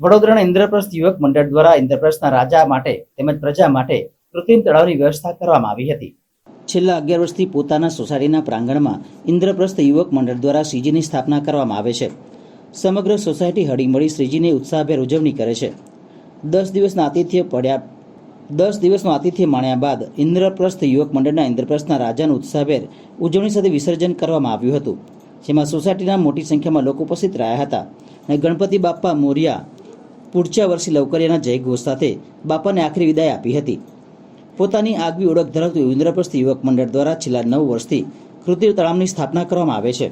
વડોદરાના ઇન્દ્રપ્રસ્થ યુવક મંડળ દ્વારા ઇન્દ્રપ્રસ્થના રાજા માટે તેમજ પ્રજા માટે કૃત્રિમ તળાવની વ્યવસ્થા કરવામાં આવી હતી. છેલ્લા અગિયાર વર્ષથી પોતાના સોસાયટીના પ્રાંગણમાં ઇન્દ્રપ્રસ્થ યુવક મંડળ દ્વારા શ્રીજીની સ્થાપના કરવામાં આવે છે. સમગ્ર સોસાયટી હળીમળી શ્રીજીની ઉત્સાહભેર ઉજવણી કરે છે. દસ દિવસના આતિથ્ય પડ્યા, દસ દિવસનું આતિથ્ય માણ્યા બાદ ઇન્દ્રપ્રસ્થ યુવક મંડળના ઇન્દ્રપ્રસ્થના રાજાનું ઉત્સાહભેર ઉજવણી સાથે વિસર્જન કરવામાં આવ્યું હતું. જેમાં સોસાયટીના મોટી સંખ્યામાં લોકો ઉપસ્થિત રહ્યા હતા અને ગણપતિ બાપ્પા મોર્યા પૂરચા વર્ષે લવકરિયાના જયઘોષ સાથે બાપાને આખરી વિદાય આપી હતી. પોતાની આગવી ઓળખ ધરાવતું ઇન્દ્રપ્રસ્થ યુવક મંડળ દ્વારા છેલ્લા નવ વર્ષથી કૃત્રિમ તળાવની સ્થાપના કરવામાં આવે છે.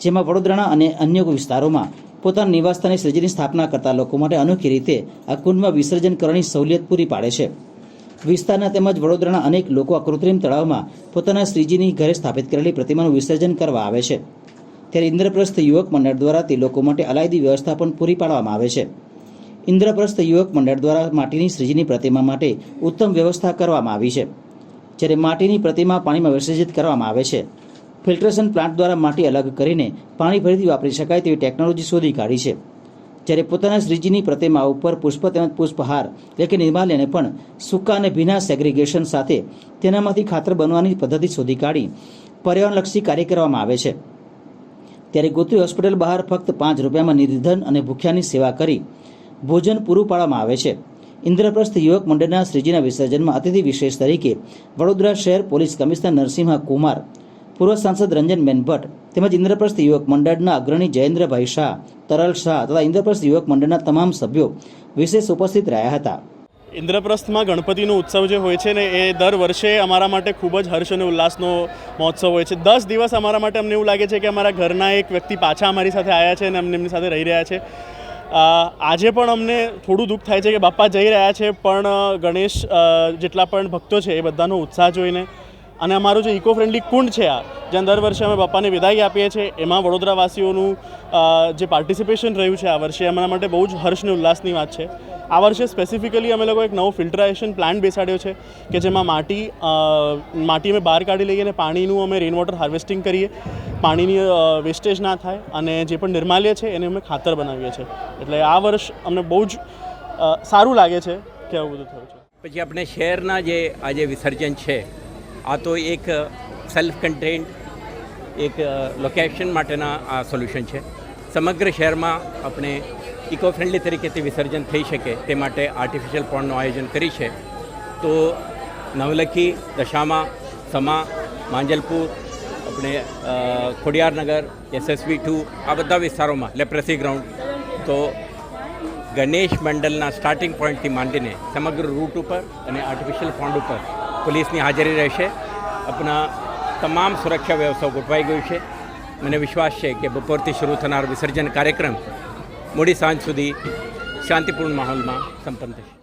જેમાં વડોદરાના અને અન્ય વિસ્તારોમાં પોતાના નિવાસસ્થાને શ્રીજીની સ્થાપના કરતા લોકો માટે અનોખી રીતે આ કુંડમાં વિસર્જન કરવાની સવલિયત પૂરી પાડે છે. વિસ્તારના તેમજ વડોદરાના અનેક લોકો આ કૃત્રિમ તળાવમાં પોતાના શ્રીજીની ઘરે સ્થાપિત કરેલી પ્રતિમાનું વિસર્જન કરવા આવે છે. ત્યારે ઇન્દ્રપ્રસ્થ યુવક મંડળ દ્વારા તે લોકો માટે અલાયદી વ્યવસ્થા પણ પૂરી પાડવામાં આવે છે. ઇન્દ્રપ્રસ્થ યુવક મંડળ દ્વારા માટીની શ્રીજીની પ્રતિમા માટે ઉત્તમ વ્યવસ્થા કરવામાં આવી છે, જ્યારે માટીની પ્રતિમા પાણીમાં વિસર્જિત કરવામાં આવે છે. ફિલ્ટ્રેશન પ્લાન્ટ દ્વારા માટી અલગ કરીને પાણી ફરીથી વાપરી શકાય તેવી ટેકનોલોજી શોધી કાઢી છે. જ્યારે પોતાના શ્રીજીની પ્રતિમા ઉપર પુષ્પ તેમજ પુષ્પહાર એટલે કે નિર્માલ્યને પણ સૂકા અને ભીના સેગ્રિગેશન સાથે તેનામાંથી ખાતર બનવાની પદ્ધતિ શોધી કાઢી પર્યાવરણલક્ષી કાર્ય કરવામાં આવે છે. ત્યારે ગોત્રી હોસ્પિટલ બહાર ફક્ત પાંચ રૂપિયામાં નિર્ધન અને ભૂખ્યાની સેવા કરી ભોજન પૂરું પાડવામાં આવે છે. ઇન્દ્રપ્રસ્થ યુવક મંડળના શ્રીજીના વિસર્જનમાં અતિથિ વિશેષ તરીકે વડોદરા શહેર પોલીસ કમિશનર નરસિંહ કુમાર, પૂર્વ સાંસદ રંજનબેન ભટ્ટ તેમજ ઇન્દ્રપ્રસ્થ યુવક મંડળના અગ્રણી જયેન્દ્રભાઈ શાહ, તરલ શાહ તથા ઇન્દ્રપ્રસ્થ યુવક મંડળના તમામ સભ્યો વિશેષ ઉપસ્થિત રહ્યા હતા. ઇન્દ્રપ્રસ્થમાં ગણપતિનો ઉત્સવ જે હોય છે ને, એ દર વર્ષે અમારા માટે ખૂબ જ હર્ષ અને ઉલ્લાસનો મહોત્સવ હોય છે. દસ દિવસ અમારા માટે અમને એવું લાગે છે કે અમારા ઘરના એક વ્યક્તિ પાછા અમારી સાથે આવ્યા છે અને અમને એમની સાથે રહી રહ્યા છે. આજે પણ અમને થોડું દુઃખ થાય છે કે બાપા જઈ રહ્યા છે, પણ ગણેશ જેટલા પણ ભક્તો છે એ બધાનો ઉત્સાહ જોઈને અને અમારું જે ઇકો ફ્રેન્ડલી કુંડ છે આ, જ્યાં દર વર્ષે અમે બાપાને વિદાય આપીએ છીએ, એમાં વડોદરાવાસીઓનું જે પાર્ટિસિપેશન રહ્યું છે આ વર્ષે, એમના માટે બહુ જ હર્ષ અને ઉલ્લાસની વાત છે. આ વર્ષે સ્પેસિફિકલી અમે લોકો એક નવો ફિલ્ટરેશન પ્લાન્ટ બેસાડ્યો છે કે જેમાં માટી માટી અમે બહાર કાઢી લઈએ અને પાણીનું અમે રેન વોટર હાર્વેસ્ટિંગ કરીએ. પાણીની વેસ્ટેજ ના થાય અને જે પણ નિર્માલ્ય છે એને અમે ખાતર બનાવીએ છીએ. એટલે આ વર્ષ અમને બહુ જ સારું લાગે છે કે આવું બધું થયું છે. પછી આપણે શહેરના જે આજે વિસર્જન છે, આ તો એક સેલ્ફ કન્ટેન્ટ એક લોકેશન માટેના આ સોલ્યુશન છે. સમગ્ર શહેરમાં આપણે ઇકો ફ્રેન્ડલી તરીકેથી વિસર્જન થઈ શકે તે માટે આર્ટિફિશિયલ પોન્ડનું આયોજન કરી છે. તો નવલખી, દશામા, સમા, માંજલપુર, આપણે ખોડિયારનગર, એસએસવી ટુ, આ બધા વિસ્તારોમાં, લેપ્રેસી ગ્રાઉન્ડ. તો ગણેશ મંડળના સ્ટાર્ટિંગ પોઈન્ટથી માંડીને સમગ્ર રૂટ ઉપર અને આર્ટિફિશિયલ પોન્ડ ઉપર પોલીસની હાજરી રહેશે. આપણા તમામ સુરક્ષા વ્યવસ્થા ગોઠવાઈ ગયું છે. મને વિશ્વાસ છે કે બપોરથી શરૂ થનાર વિસર્જન કાર્યક્રમ મોડી સાંજ સુધી શાંતિપૂર્ણ માહોલમાં સંપન્ન થશે